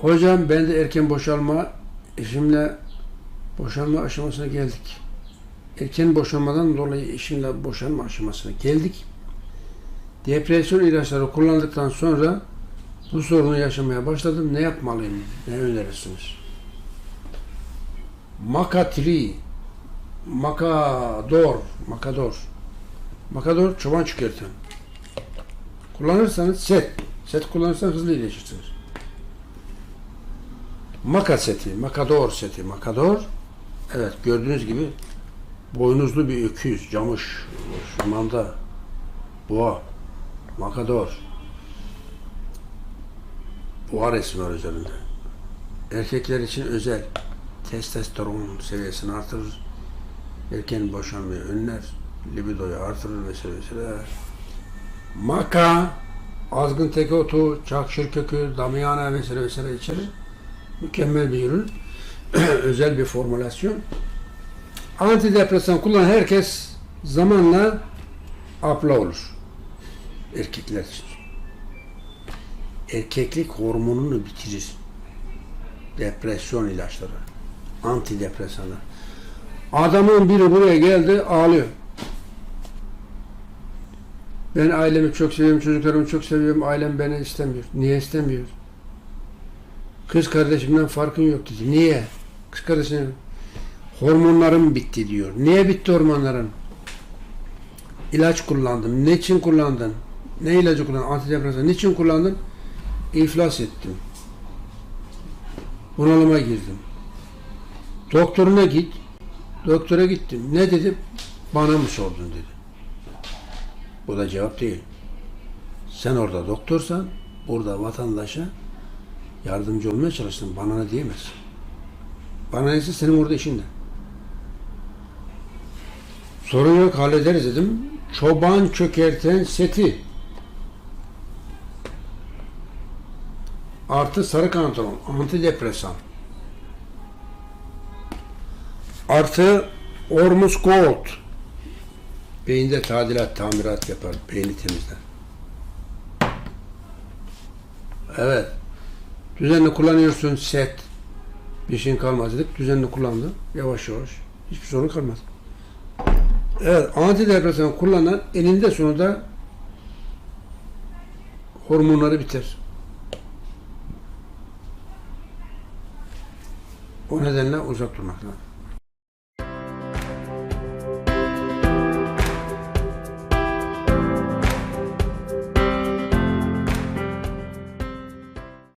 Hocam ben de erken boşalma eşimle boşanma aşamasına geldik. Erken boşanmadan dolayı eşimle boşanma aşamasına geldik. Depresyon ilaçları kullandıktan sonra bu sorunu yaşamaya başladım. Ne yapmalıyım? Ne önerirsiniz? Makatri, makador, makador. Makador çoban çıkartan. Kullanırsanız set. Set kullanırsanız hızlı iyileşirsiniz. Maka seti, makador seti, makador. Evet gördüğünüz gibi boynuzlu bir öküz, camış, manda, boğa, makador. Boğa resmi var üzerinde. Erkekler için özel testosteron seviyesini artırır. Erken boşanmayı önler. Libidoyu artırır vesaire vesaire. Maka, azgın teke otu, çakşır kökü, damyana vesaire vesaire içerir. Mükemmel bir ürün. özel bir formülasyon. Antidepresan kullanan herkes zamanla abla olur. Erkekler için. Erkeklik hormonunu bitirir. Depresyon ilaçları. Antidepresanlar. Adamın biri buraya geldi ağlıyor. Ben ailemi çok seviyorum, çocuklarımı çok seviyorum. Ailem beni istemiyor. Niye istemiyor? Kız kardeşimden farkın yok dedi. Niye? Kız kardeşim hormonlarım bitti diyor. Niye bitti hormonların? İlaç kullandım. Ne için kullandın? Ne ilacı kullandın? Antidepresan. Niçin kullandın? İflas ettim. Bunalıma girdim. Doktoruna git. Doktora gittim. Ne dedim? Bana mı sordun dedi. Bu da cevap değil. Sen orada doktorsan, burada vatandaşa yardımcı olmaya çalıştın. Bana ne diyemezsin. Bana neyse senin orada işin ne? Sorun yok hallederiz dedim. Çoban çökerten seti. Artı sarı kantaron, antidepresan. Artı Ormus Gold. Beyinde tadilat, tamirat yapar. Beyni temizler. Evet. Düzenli kullanıyorsun set. Bir şeyin kalmaz dedik. Düzenli kullandı. Yavaş yavaş. Hiçbir sorun kalmaz. Evet. Antidepresan kullanan eninde sonunda hormonları biter. O nedenle uzak durmak lazım.